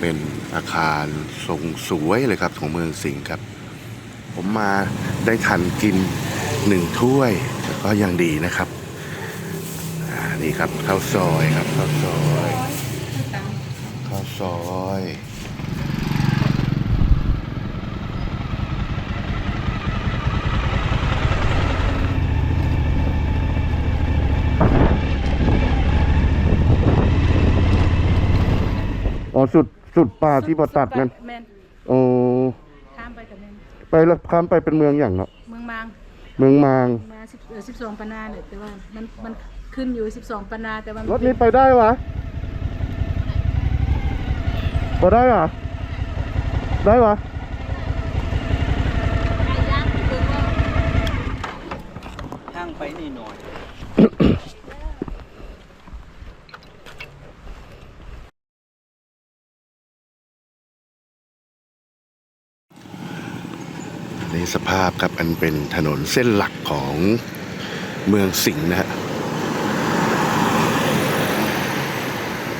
เป็นอาคารทรงสวยเลยครับของเมืองสิงห์ครับ ผมมาได้ทันกินหนึ่งถ้วยก็ยังดีนะครับนี่ครับข้าวซอยครับข้าวซอยข้าวซอยอ๋อ สุดสุดป่าที่ประตัดนั่นแมนโอ้ข้ามไปกับแมนไปแล้วข้ามไปเป็นเมืองอย่างเนาะเมืองมางเมืองมางมาสิบเออสิบสองปนาเนี่ยแต่ว่ามันมันขึ้นอยู่สิบสองปนาแต่ว่ามันรถนี้ไปได้วะพอได้เหรอได้วะทางไปนี่หน่อย สภาพครับ อันเป็นถนนเส้นหลักของเมืองสิงห์นะฮะ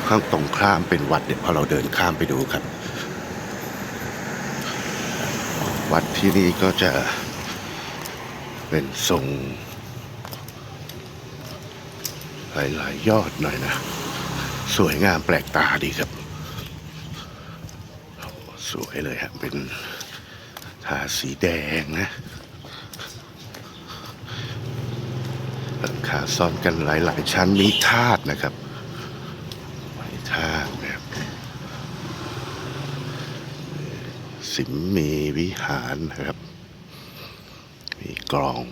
ข้างตรงข้ามเป็นวัดเดี๋ยวพอเราเดินข้ามไปดูครับ วัดที่นี่ก็จะเป็นทรง หลาย ๆ ยอดหน่อยนะ สวยงามแปลกตาดีครับ สวยเลยครับเป็น ทาสีแดงนะหลังคาซ่อนกันหลาย ๆ ชั้นมีธาตุนะครับมีธาตุแบบสิมมีวิหารนะครับ มีกรอง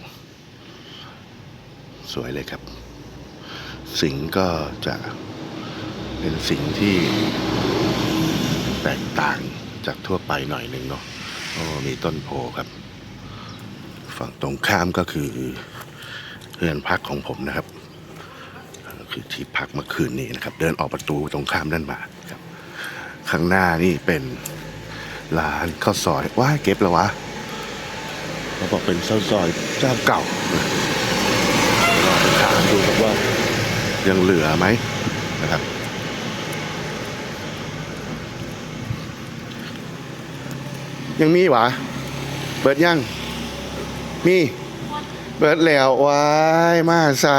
สวยเลยครับ สิงก็จะเป็นสิ่งที่แตกต่างจากทั่วไปหน่อยหนึ่งเนาะ โอ้มีต้นโพครับ ฝั่งตรงข้ามก็คือเรือนพักของผมนะครับคือที่พักเมื่อคืนนี้นะครับ เดินออกประตูตรงข้ามนั่นมาครับ ข้างหน้านี่เป็นร้านข้าวซอยว้ายเก็บแล้ววะเขาบอกเป็นข้าวซอยเจ้าเก่าลองถามดูครับว่ายังเหลือไหมนะครับ ยังมีหวะเบิดยัง มีเบิดแล้วว้ายมาซา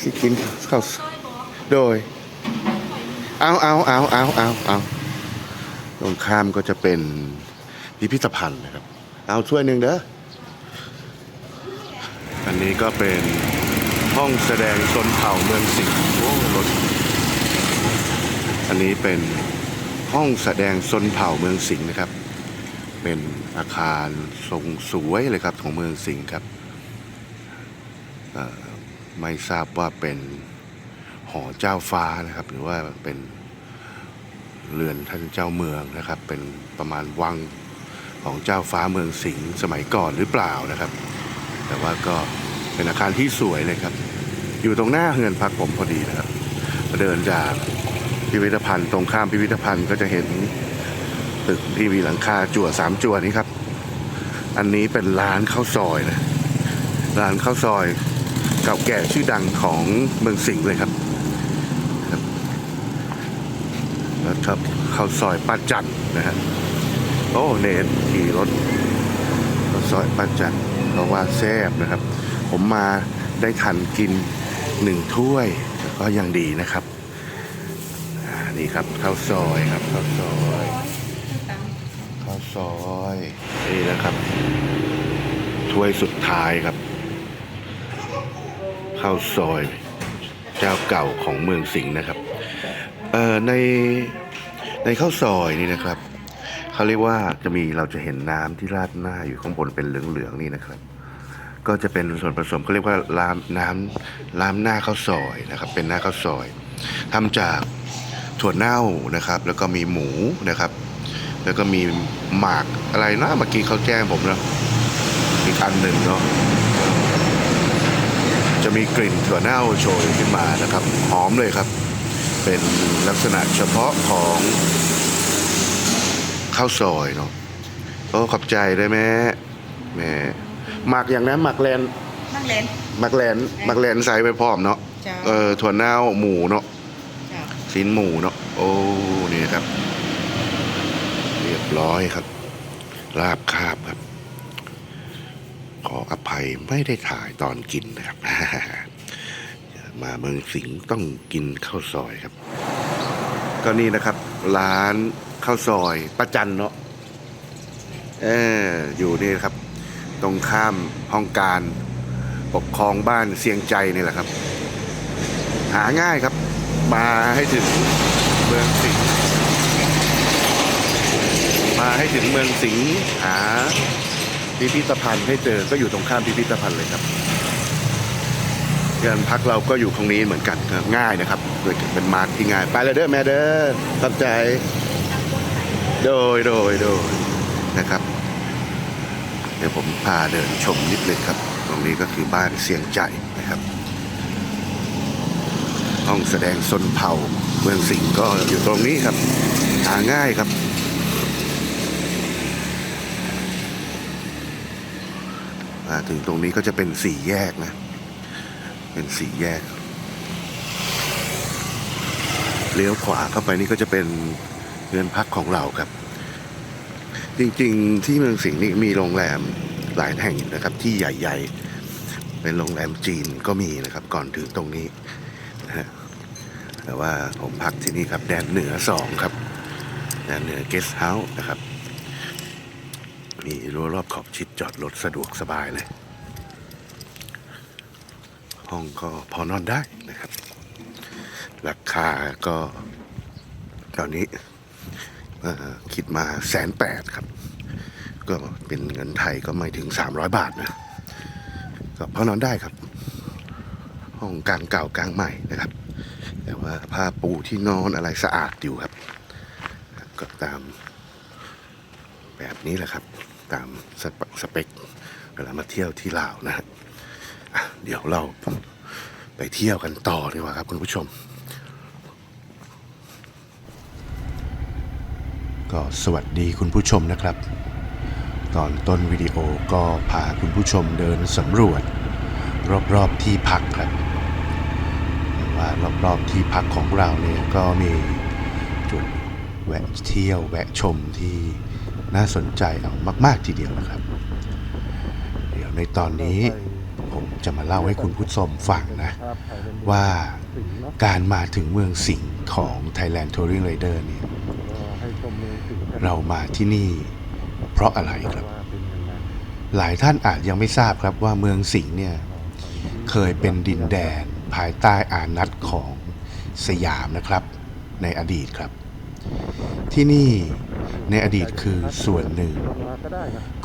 สิกินข้าวโดย เอาเอาเอาเอาเอาเอาตรงข้ามก็จะเป็นพิพิธภัณฑ์นะครับ เอาช่วยหนึ่งเด้ออันนี้ก็เป็นห้องแสดงชนเผ่าเมืองสิงห์รถอันนี้เป็น ห้องแสดงชนเผ่าเมืองสิงห์นะครับ เป็นอาคารทรงสวยเลยครับของเมืองสิงห์ครับไม่ทราบว่าเป็นหอเจ้าฟ้านะครับ หรือว่าเป็นเรือนท่านเจ้าเมืองนะครับ เป็นประมาณวังของเจ้าฟ้าเมืองสิงห์สมัยก่อนหรือเปล่านะครับ แต่ว่าก็เป็นอาคารที่สวยเลยครับ อยู่ตรงหน้าเฮือนพักผมพอดีนะครับ เดินจาก พิพิธภัณฑ์ตรงข้ามพิพิธภัณฑ์ก็จะเห็นตึกที่มีหลังคาจั่วสามจั่วนี้ครับ อันนี้เป็นร้านข้าวซอยนะร้านข้าวซอยเก่าแก่ชื่อดังของเมืองสิงห์เลยครับครับแล้วครับข้าวซอยป้าจันนะฮะโอ้เนทขี่รถข้าวซอยป้าจันเพราะว่าแซ่บนะครับ ผมมาได้ทันกินหนึ่งถ้วยก็ยังดีนะครับ นี่ครับข้าวซอยครับข้าวซอยข้าวซอยนี่นะครับถ้วยสุดท้ายครับข้าวซอย เจ้าเก่าของเมืองสิงห์นะครับเอ่อในในข้าวซอยนี่นะครับเขาเรียกว่าจะมีเราจะเห็นน้ำที่ราดหน้าอยู่ข้างบนเป็นเหลืองๆนี่นะครับ ก็จะเป็นส่วนผสมเขาเรียกว่าลามน้ำลามหน้าข้าวซอยนะครับ เป็นหน้าข้าวซอยทำจาก ถั่วเน่านะครับ แล้วก็มีหมูนะครับ แล้วก็มีหมากอะไรนะเมื่อกี้เขาแจ้งผมนะอีกอันหนึ่งเนาะจะมีกลิ่นถั่วเน่าโชยขึ้นมานะครับหอมเลยครับ เป็นลักษณะเฉพาะของข้าวซอยเนาะโอ้ขอบใจได้ไหมแม่หมักอย่างนั้นหมักแลนนั่งเลนหมักแลนหมักแลนใส่ไปพร้อมเนาะจ้าเออถั่วเน่าหมูเนาะจ้า ชิ้นหมูเนาะโอ้นี่ครับ เรียบร้อยครับ ลาบคาบครับ ขออภัยไม่ได้ถ่ายตอนกินนะครับ มาเมืองสิงห์ต้องกินข้าวซอยครับ ก็นี่นะครับ ร้านข้าวซอยประจันเนาะเอออยู่นี่ครับ ตรงข้ามห้องการปกครองบ้านเสียงใจนี่แหละครับ หาง่ายครับ มาให้ถึงเมืองสิงห์มาให้ถึงเมืองสิงห์หาพิพิธภัณฑ์ให้เจอก็อยู่ตรงข้ามพิพิธภัณฑ์เลยครับเงินพักเราก็อยู่ตรงนี้เหมือนกันครับง่ายนะครับเป็นมาร์กที่ง่าย ไปเลยเด้อแม่เด้อขอบใจ โดยโดยโดยนะครับ เดี๋ยวผมพาเดินชมนิดนึงครับ ตรงนี้ก็คือบ้านเสียงใจ ห้องแสดงสนเผ่าเมืองสิงห์ก็อยู่ตรงนี้ครับ หาง่ายครับ มาถึงตรงนี้ก็จะเป็นสี่แยกนะ เป็นสี่แยก เลี้ยวขวาเข้าไปนี่ก็จะเป็นเรือนพักของเราครับ จริงๆที่เมืองสิงห์นี่มีโรงแรมหลายแห่งนะครับที่ใหญ่ ๆ เป็นโรงแรมจีนก็มีนะครับ ก่อนถึงตรงนี้ แต่ว่าผมพักที่นี่ครับ แดนเหนือสองครับ แดนเหนือเกสต์เฮาส์นะครับ มีรั้วรอบขอบชิดจอดรถสะดวกสบายเลย ห้องก็พอนอนได้นะครับ ราคาก็ตอนนี้คิดมาแสนแปดครับ ก็เป็นเงินไทยก็ไม่ถึง 300 บาทนะก็พอนอนได้ครับ ห้องกลางเก่ากลางใหม่นะครับ แต่ว่าผ้าปูที่นอนอะไรสะอาดอยู่ครับ ก็ตามแบบนี้แหละครับ ตามสเปสเปคเวลามาเที่ยวที่ลาวนะฮะเดี๋ยวเราไปเที่ยวกันต่อดีกว่าครับคุณผู้ชม ก็สวัสดีคุณผู้ชมนะครับ ตอนต้นวิดีโอก็พาคุณผู้ชมเดินสำรวจ รอบๆที่พักครับารอบๆที่พักของเราเนี่ยก็มีจุดแวะเที่ยวแวะชมที่น่าสนใจเอามาก ๆทีเดียวนะครับ เดี๋ยวในตอนนี้ผมจะมาเล่าให้คุณผู้ชมฟังนะ ว่าการมาถึงเมืองสิงห์ของ Thailand Touring Rider เนี่ยเรามาที่นี่เพราะอะไรครับ หลายท่านอาจยังไม่ทราบครับว่าเมืองสิงห์เนี่ยเคยเป็นดินแดน ภายใต้อานัตของสยามนะครับในอดีตครับ ที่นี่ในอดีตคือส่วนหนึ่ง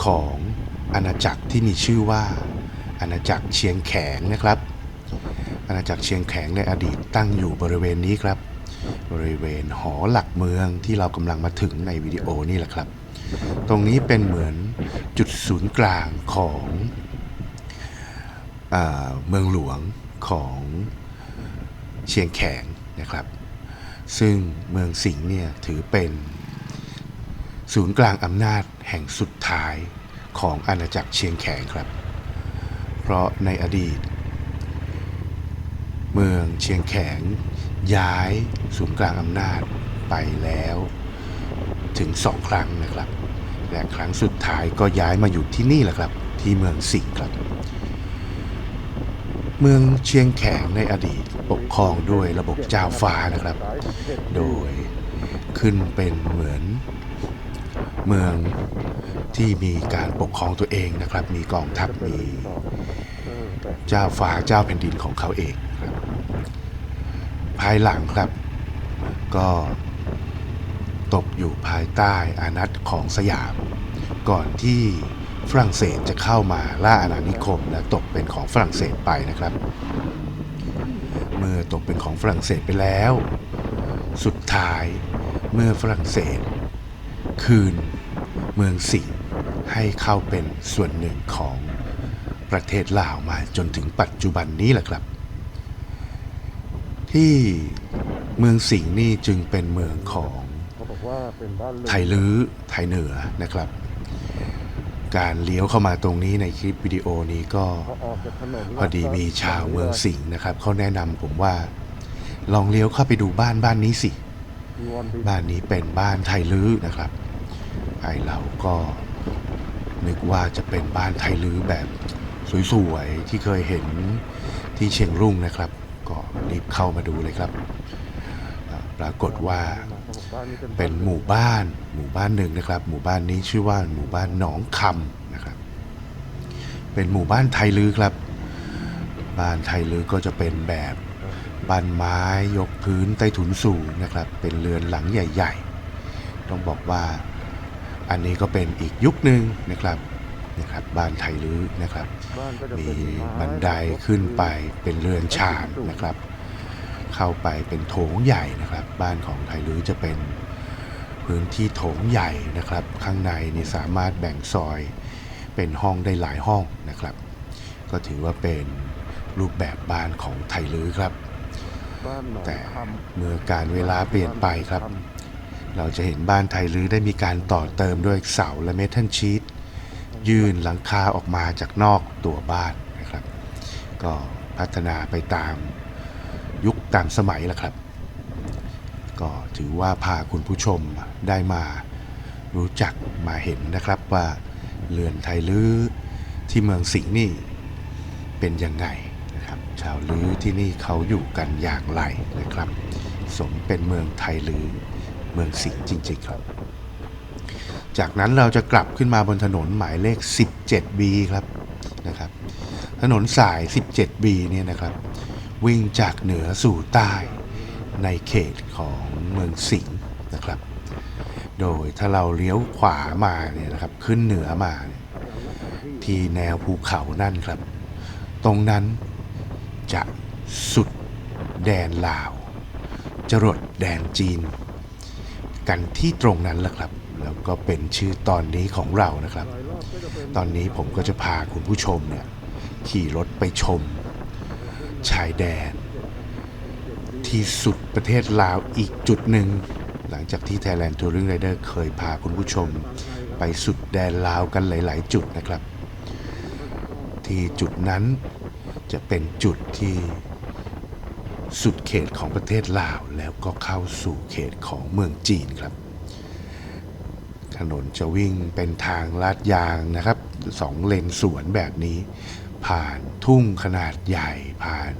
ของอาณาจักรที่มีชื่อว่า อาณาจักรเชียงแขงนะครับ อาณาจักรเชียงแขงในอดีตตั้งอยู่บริเวณนี้ครับ บริเวณหอหลักเมืองที่เรากำลังมาถึงในวิดีโอนี่แหละครับ ตรงนี้เป็นเหมือนจุดศูนย์กลางของอเมืองหลวง ของเชียงแขงนะครับ ซึ่งเมืองสิงห์เนี่ยถือเป็นศูนย์กลางอำนาจแห่งสุดท้ายของอาณาจักรเชียงแขงครับ เพราะในอดีต เมืองเชียงแขงย้ายศูนย์กลางอำนาจไปแล้วถึงสองครั้งนะครับ และครั้งสุดท้ายก็ย้ายมาอยู่ที่นี่แหละครับ ที่เมืองสิงห์ครับ เมืองเชียงแขงในอดีตปกครองด้วยระบบเจ้าฟ้านะครับ โดยขึ้นเป็นเหมือนเมืองที่มีการปกครองตัวเองนะครับ มีกองทัพมีเจ้าฟ้าเจ้าแผ่นดินของเขาเองครับภายหลังครับ ก็ตกอยู่ภายใต้อานัตของสยาม ก่อนที่ ฝรั่งเศสจะเข้ามาล่าอาณานิคมและตกเป็นของฝรั่งเศสไปนะครับ เมื่อตกเป็นของฝรั่งเศสไปแล้ว สุดท้ายเมื่อฝรั่งเศส คืนเมืองสิงห์ให้เข้าเป็นส่วนหนึ่งของประเทศลาวมาจนถึงปัจจุบันนี้แหละครับ ที่เมืองสิงห์นี่จึงเป็นเมืองของเขาบอกว่าเป็นบ้านเรือนไทยลื้อไทยเหนือนะครับ การเลี้ยวเข้ามาตรงนี้ในคลิปวิดีโอนี้ก็พอดีมีชาวเมืองสิงห์นะครับเขาแนะนำผมว่า ลองเลี้ยวเข้าไปดูบ้านบ้านนี้สิ บ้านนี้เป็นบ้านไทยลื้อนะครับไอเราก็นึกว่าจะเป็นบ้านไทยลื้อแบบสวยๆที่เคยเห็นที่เชียงรุ่งนะครับ ก็รีบเข้ามาดูเลยครับ ปรากฏว่า เป็นเป็นหมู่บ้านหมู่บ้านหนึ่งนะครับ หมู่บ้านนี้ชื่อว่าหมู่บ้านหนองคำนะครับ เป็นหมู่บ้านไทยลื้อครับ บ้านไทยลื้อก็จะเป็นแบบบ้านไม้ยกพื้นใต้ถุนสูงนะครับ เป็นเรือนหลังใหญ่ ๆ ต้องบอกว่าอันนี้ก็เป็นอีกยุคหนึ่งนะครับนะครับบ้านไทยลื้อนะครับบ้านก็จะมีเป็นไม้บันไดขึ้นไปเป็นเรือนชานนะครับ เข้าไปเป็นโถงใหญ่นะครับ บ้านของไทยลื้อจะเป็นพื้นที่โถงใหญ่นะครับ ข้างในนี่สามารถแบ่งซอยเป็นห้องได้หลายห้องนะครับ ก็ถือว่าเป็นรูปแบบบ้านของไทยลื้อครับบ้านหนองแต่คำเมื่อการเวลาเปลี่ยนไปครับ เราจะเห็นบ้านไทยลื้อได้มีการต่อเติมด้วยเสาและเมทัลชีตยื่นหลังคาออกมาจากนอกตัวบ้านนะครับ ก็พัฒนาไปตาม ยุคตามสมัยแล้วครับ ก็ถือว่าพาคุณผู้ชมได้มารู้จักมาเห็นนะครับว่าเรือนไทยลื้อที่เมืองสิงห์นี่เป็นยังไงนะครับ ชาวลื้อที่นี่เขาอยู่กันอย่างไรนะครับ สมเป็นเมืองไทยลื้อเมืองสิงห์จริงๆครับ จากนั้นเราจะกลับขึ้นมาบนถนนหมายเลข 17B ครับนะครับถนนสาย 17B เนี่ยนะครับ วิ่งจากเหนือสู่ใต้ในเขตของเมืองสิงห์นะครับ โดยถ้าเราเลี้ยวขวามาเนี่ยนะครับขึ้นเหนือมา ที่แนวภูเขานั่นครับ ตรงนั้นจะสุดแดนลาว จรดแดนจีน กันที่ตรงนั้นแหละครับ แล้วก็เป็นชื่อตอนนี้ของเรานะครับ ตอนนี้ผมก็จะพาคุณผู้ชมเนี่ยขี่รถไปชม ชายแดน ที่สุดประเทศลาวอีกจุดหนึ่ง หลังจากที่ Thailand Touring Rider เคยพาคุณผู้ชม ไปสุดแดนลาวกันหลาย ๆ จุดนะครับ ที่จุดนั้นจะเป็นจุดที่สุดเขตของประเทศลาวแล้วก็เข้าสู่เขตของเมืองจีนครับ ถนนจะวิ่งเป็นทางลาดยางนะครับสองเลนสวนแบบนี้ ผ่านทุ่งขนาดใหญ่ผ่าน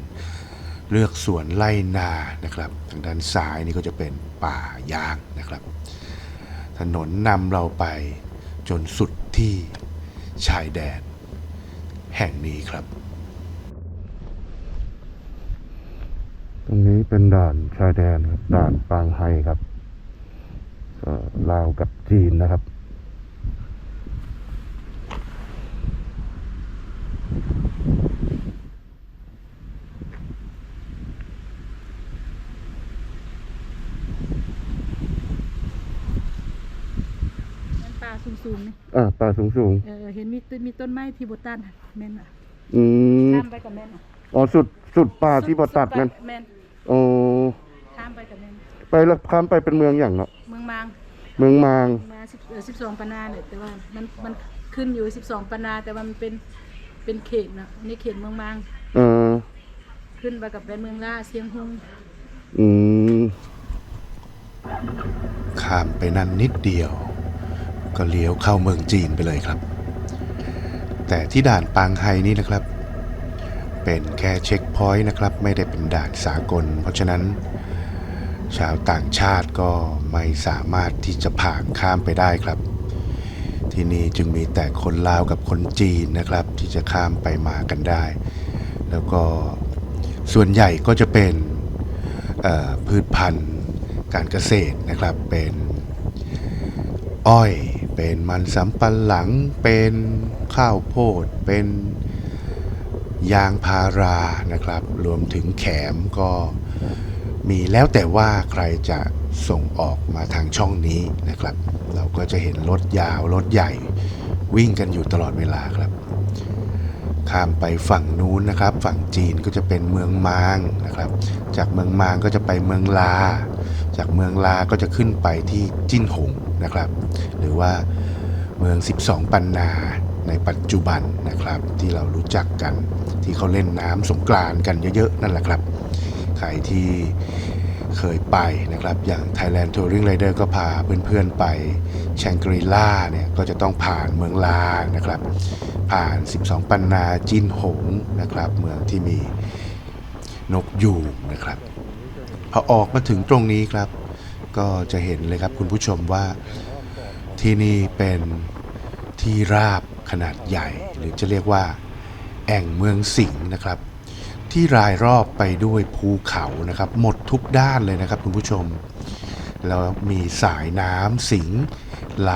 เลือกสวนไล่นานะครับ ทางด้านซ้ายนี่ก็จะเป็นป่ายางนะครับ ถนนนำเราไปจนสุดที่ชายแดน แห่งนี้ครับ ตรงนี้เป็นด่านชายแดนครับ ด่านปางไฮครับลาวกับจีนนะครับ มันป่าสูงๆนี่ อ่าป่าสูงสูงเออเห็นมีต้นมีต้นไม้ที่บตันแม่นอะๆอืมข้ามไปกับแม่นอะอ๋อสุดสุดป่าที่บอตัดนั่นสุไปแม่นโอ้ข้ามไปกับแม่นไปแล้วข้ามไปเป็นเมืองอย่างเนาะเมืองมางเมืองมางมาสิบเออสิบสองปนาเนี่ยแต่ว่ามันมันขึ้นอยู่สิบสองปนา แต่ว่ามันเป็นเป็นเขตนะในเขตเมืองมางเออขึ้นไปกับเป็นเมืองล่าเสียงฮงอืมข้ามไปนั่นนิดเดียว ก็เลี้ยวเข้าเมืองจีนไปเลยครับ แต่ที่ด่านปางไฮนี่นะครับ เป็นแค่เช็คพอยต์นะครับ ไม่ได้เป็นด่านสากล เพราะฉะนั้น ชาวต่างชาติก็ไม่สามารถที่จะผ่านข้ามไปได้ครับ ที่นี่จึงมีแต่คนลาวกับคนจีนนะครับ ที่จะข้ามไปมากันได้ แล้วก็ส่วนใหญ่ก็จะเป็นพืชพันธุ์การเกษตรนะครับเป็นอ้อย เป็นมันสำปะหลัง เป็นข้าวโพด เป็นยางพารานะครับ รวมถึงแขมก็มีแล้วแต่ว่าใครจะส่งออกมาทางช่องนี้นะครับ เราก็จะเห็นรถยาว รถใหญ่วิ่งกันอยู่ตลอดเวลาครับ ข้ามไปฝั่งนู้นนะครับ ฝั่งจีนก็จะเป็นเมืองมางนะครับ จากเมืองมางก็จะไปเมืองลา จากเมืองลาก็จะขึ้นไปที่จิ้นหงนะครับ หรือว่าเมือง 12 ปันนาในปัจจุบันนะครับ ที่เรารู้จักกันที่เขาเล่นน้ำสงกรานกันเยอะๆ นั่นแหละครับ ใครที่เคยไปนะครับ อย่าง Thailand Touring Rider ก็พาเพื่อนๆไปแชงกรีล่าเนี่ยก็จะต้องผ่านเมืองลานะครับ ผ่าน 12 ปันนาจินหงนะครับ เมืองที่มีนกยูงนะครับ อออกมาถึงตรงนี้ครับ ก็จะเห็นเลยครับคุณผู้ชมว่าที่นี่เป็นที่ราบขนาดใหญ่ หรือจะเรียกว่า แอ่งเมืองสิงห์นะครับ ที่รายรอบไปด้วยภูเขานะครับ หมดทุกด้านเลยนะครับคุณผู้ชม แล้วมีสายน้ำสิงห์ไหล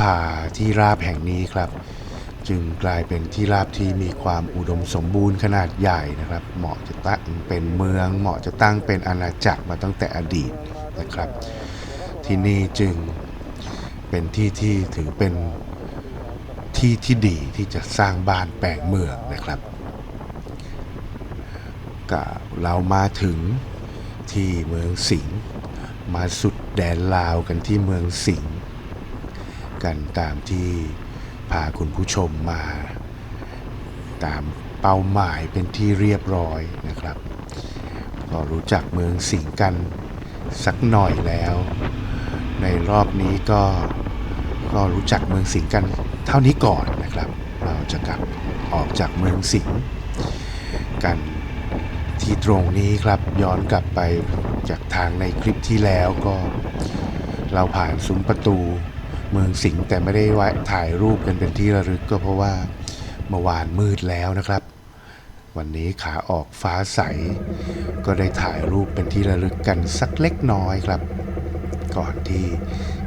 ผ่าที่ราบแห่งนี้ครับ จึงกลายเป็นที่ราบที่มีความอุดมสมบูรณ์ขนาดใหญ่นะครับ เหมาะจะตั้งเป็นเมือง เหมาะจะตั้งเป็นอาณาจักรมาตั้งแต่อดีตนะครับ ที่นี่จึงเป็นที่ที่ถือเป็นที่ที่ดีที่จะสร้างบ้านแปลงเมืองนะครับก็เรามาถึงที่เมืองสิงห์มาสุดแดนลาวกันที่เมืองสิงห์กันตามที่ พาคุณผู้ชมมา ตามเป้าหมายเป็นที่เรียบร้อยนะครับก็รู้จักเมืองสิงห์กันสักหน่อยแล้ว ในรอบนี้ก็ก็รู้จักเมืองสิงห์กันเท่านี้ก่อนนะครับ เราจะกลับออกจากเมืองสิงห์กันที่ตรงนี้ครับย้อนกลับไปจากทางในคลิปที่แล้วก็ เราผ่านซุ้มประตู เมืองสิงห์แต่ไม่ได้ไว้ถ่ายรูปกันเป็นที่ระลึกก็เพราะว่าเมื่อวานมืดแล้วนะครับ วันนี้ขาออกฟ้าใส ก็ได้ถ่ายรูปเป็นที่ระลึกกันสักเล็กน้อยครับ ก่อนที่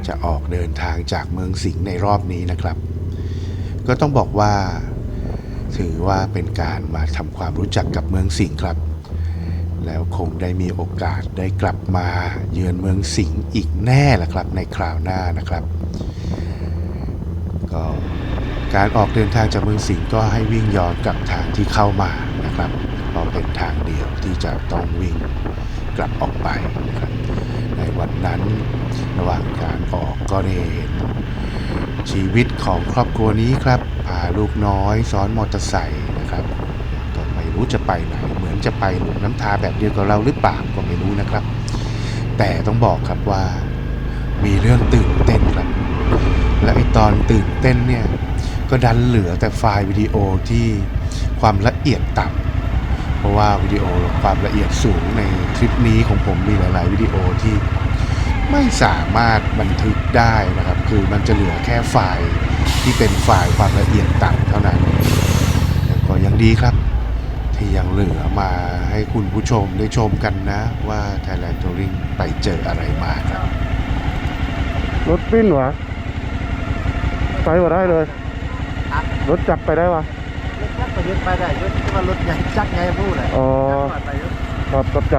จะออกเดินทางจากเมืองสิงห์ในรอบนี้นะครับ ก็ต้องบอกว่า ถือว่าเป็นการมาทำความรู้จักกับเมืองสิงห์ครับ แล้วคงได้มีโอกาสได้กลับมาเยือนเมืองสิงห์อีกแน่ละครับ ในคราวหน้านะครับ ก็การออกเดินทางจากเมืองสิงห์ก็ให้วิ่งย้อนกลับทางที่เข้ามานะครับเพราะเป็นทางเดียวที่จะต้องวิ่งกลับออกไปนะครับ ในวันนั้นระหว่างการออกก็ได้เห็นชีวิตของครอบครัวนี้ครับพาลูกน้อยซ้อนมอเตอร์ไซค์นะครับก็ไม่รู้จะไปไหน เหมือนจะไปหลวงน้ำทาแบบเดียวกับเราหรือเปล่าก็ไม่รู้นะครับ แต่ต้องบอกครับว่ามีเรื่องตื่นเต้น ตอนตื่นเต้นเนี่ย ก็ดันเหลือแต่ไฟล์วิดีโอที่ความละเอียดต่ำเพราะว่าวิดีโอความละเอียดสูงในคลิปนี้ของผมมีหลาย ๆ วิดีโอที่ไม่สามารถบันทึกได้นะครับ คือมันจะเหลือแค่ไฟล์ที่เป็นไฟล์ความละเอียดต่ำเท่านั้นแต่ก็ยังดีครับ ที่ยังเหลือมาให้คุณผู้ชมได้ชมกันนะว่า Thailand Touring ไปเจออะไรมาครับ รถปิ้นวะ ไปว่าได้เลยรถจักรไปได้วะรถจักรประยุทธ์ไปได้รถที่ว่ารถใหญ่จักรใหญ่พูดเลยอ๋อ จักรไปยุทธ์ครับกระจ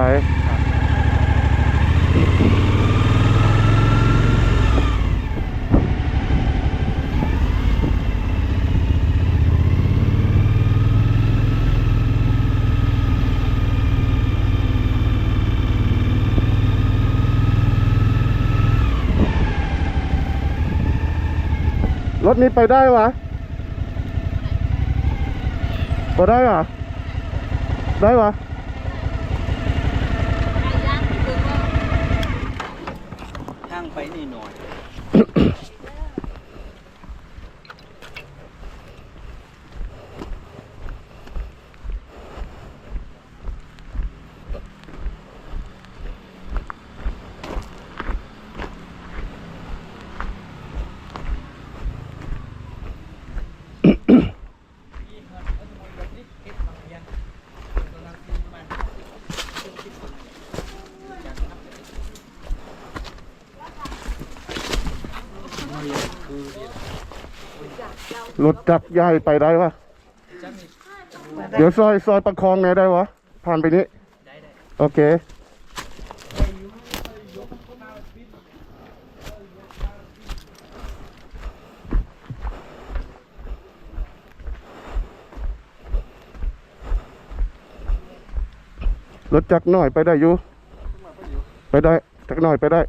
รถนี้ไปได้วะพอได้วะได้วะ รถจักรใหญ่ไปได้ปะเดี๋ยวซอยซอยประคองไงได้วะ ผ่านไปนี้ โอเค รถจักรหน่อยไปได้อยู่ ไปได้ จักรหน่อยไปได้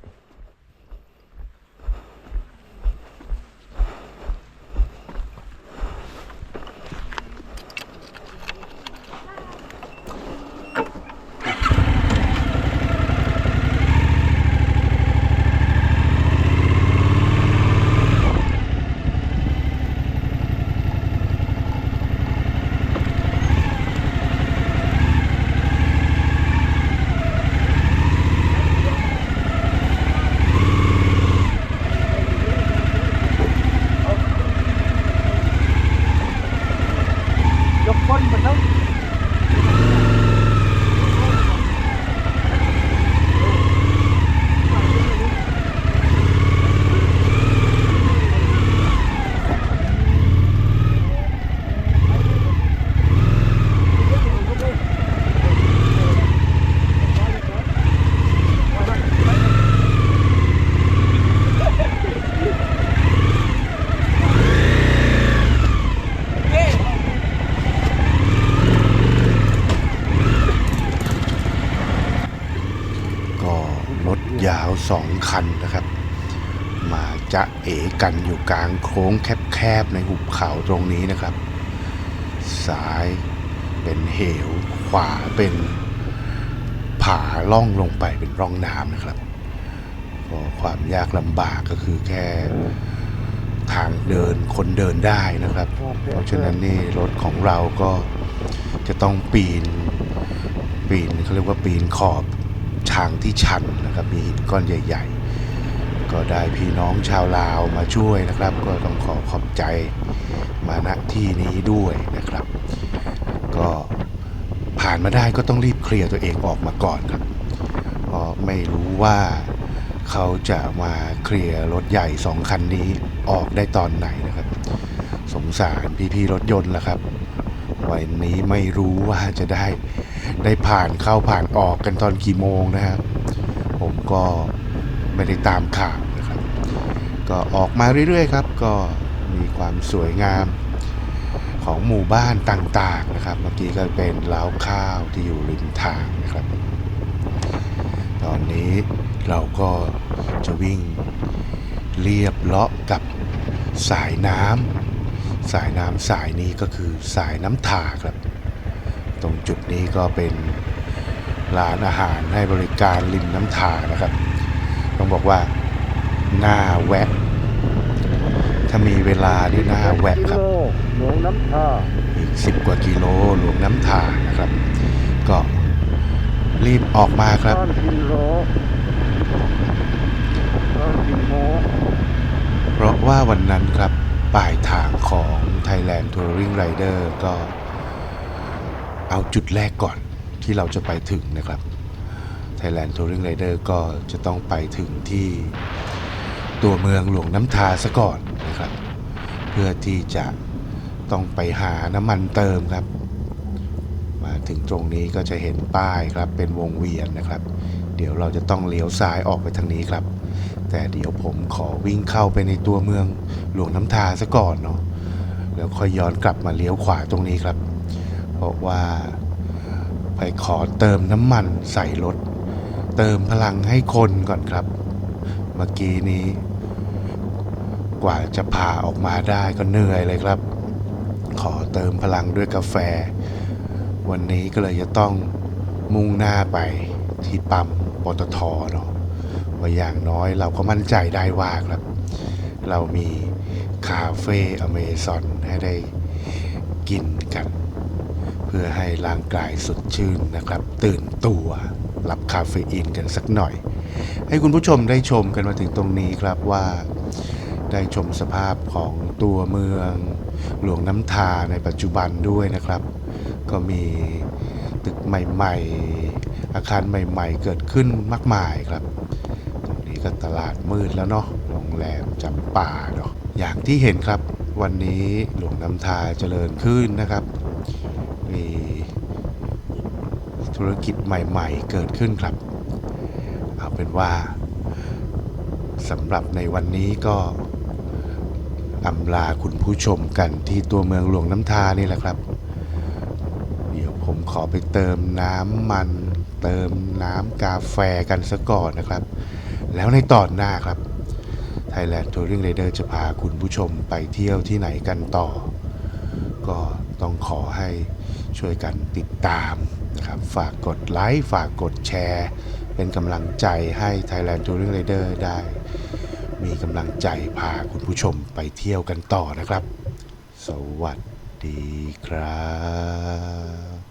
คันนะครับ มาจะเอกันอยู่กลางโค้งแคบๆในหุบเขาตรงนี้นะครับ ซ้ายเป็นเหว ขวาเป็นผาล่องลงไปเป็นร่องน้ำนะครับความยากลำบากก็คือแค่ทางเดินคนเดินได้นะครับ เพราะฉะนั้นนี่รถของเราก็จะต้องปีน ปีนเขาเรียกว่าปีนขอบ ทางที่ชันนะครับ มีหินก้อนใหญ่ ๆ ก็ได้พี่น้องชาวลาวมาช่วยนะครับ ก็ต้องขอขอบใจมาณที่นี้ด้วยนะครับ ก็ผ่านมาได้ก็ต้องรีบเคลียร์ตัวเองออกมาก่อนครับเพราะไม่รู้ว่าเขาจะมาเคลียร์รถใหญ่สองคันนี้ออกได้ตอนไหนนะครับ สงสารพี่ๆรถยนต์ละครับ วันนี้ไม่รู้ว่าจะได้ ได้ผ่านเข้าผ่านออกกันตอนกี่โมงนะครับ ผมก็ไม่ได้ตามข่าวนะครับ ก็ออกมาเรื่อยๆครับ ก็มีความสวยงามของหมู่บ้านต่างๆนะครับ เมื่อกี้ก็เป็นเล้าวข้าวที่อยู่ริมทางนะครับ ตอนนี้เราก็จะวิ่งเรียบเลาะกับสายน้ำสายน้ำสายนี้ก็คือสายน้ำทาครับ ตรงจุดนี้ก็เป็นร้านอาหารให้บริการริมน้ำทานะครับ ต้องบอกว่าน่าแวะ ถ้ามีเวลานี่น่าแวะครับหลวงน้ำท่าอีก10กว่ากิโลหลวงน้ำทานะครับ ก็รีบออกมาครับบ้านกินโลบ้านกินโมเพราะว่าวันนั้นครับปลายทางของ Thailand Touring Rider ก็ เอาจุดแรกก่อนที่เราจะไปถึงนะครับ Thailand Touring Rider ก็จะต้องไปถึงที่ตัวเมืองหลวงน้ำทาซะก่อนนะครับ เพื่อที่จะต้องไปหาน้ำมันเติมครับ มาถึงตรงนี้ก็จะเห็นป้ายครับเป็นวงเวียนนะครับ เดี๋ยวเราจะต้องเลี้ยวซ้ายออกไปทางนี้ครับ แต่เดี๋ยวผมขอวิ่งเข้าไปในตัวเมืองหลวงน้ำทาซะก่อนเนาะแล้วค่อยย้อนกลับมาเลี้ยวขวาตรงนี้ครับ เพราะว่าไปขอเติมน้ำมันใส่รถ เติมพลังให้คนก่อนครับ เมื่อกี้นี้ กว่าจะพาออกมาได้ก็เหนื่อยเลยครับ ขอเติมพลังด้วยกาแฟ วันนี้ก็เลยจะต้องมุ่งหน้าไปที่ปั๊มปตทเนาะว่าอย่างน้อยเราก็มั่นใจได้ว่าครับ เรามีคาเฟ่อเมซอนให้ได้กินกัน เพื่อให้ร่างกายสดชื่นนะครับ ตื่นตัวรับคาเฟอีนกันสักหน่อย ให้คุณผู้ชมได้ชมกันมาถึงตรงนี้ครับว่า ได้ชมสภาพของตัวเมือง หลวงน้ำทาในปัจจุบันด้วยนะครับ ก็มีตึกใหม่ๆ อาคารใหม่ๆ เกิดขึ้นมากมายครับ ตรงนี้ก็ตลาดมืดแล้วเนาะโรงแรมจำป่าเนาะอย่างที่เห็นครับวันนี้หลวงน้ำทาเจริญขึ้นนะครับ มี ธุรกิจใหม่ ๆ เกิดขึ้นครับ เอาเป็นว่าสำหรับในวันนี้ก็อำลาคุณผู้ชมกันที่ตัวเมืองหลวงน้ำทานี่แหละครับ เดี๋ยวผมขอไปเติมน้ำมัน เติมน้ำกาแฟกันซะก่อนนะครับ แล้วในตอนหน้าครับ Thailand Touring Raider จะพาคุณผู้ชมไปเที่ยวที่ไหนกันต่อ ก็ต้องขอให้ช่วยกันติดตาม ครับฝากกดไลค์ฝากกดแชร์ เป็นกำลังใจให้ Thailand Touring Raider ได้ มีกำลังใจพาคุณผู้ชมไปเที่ยวกันต่อนะครับ สวัสดีครับ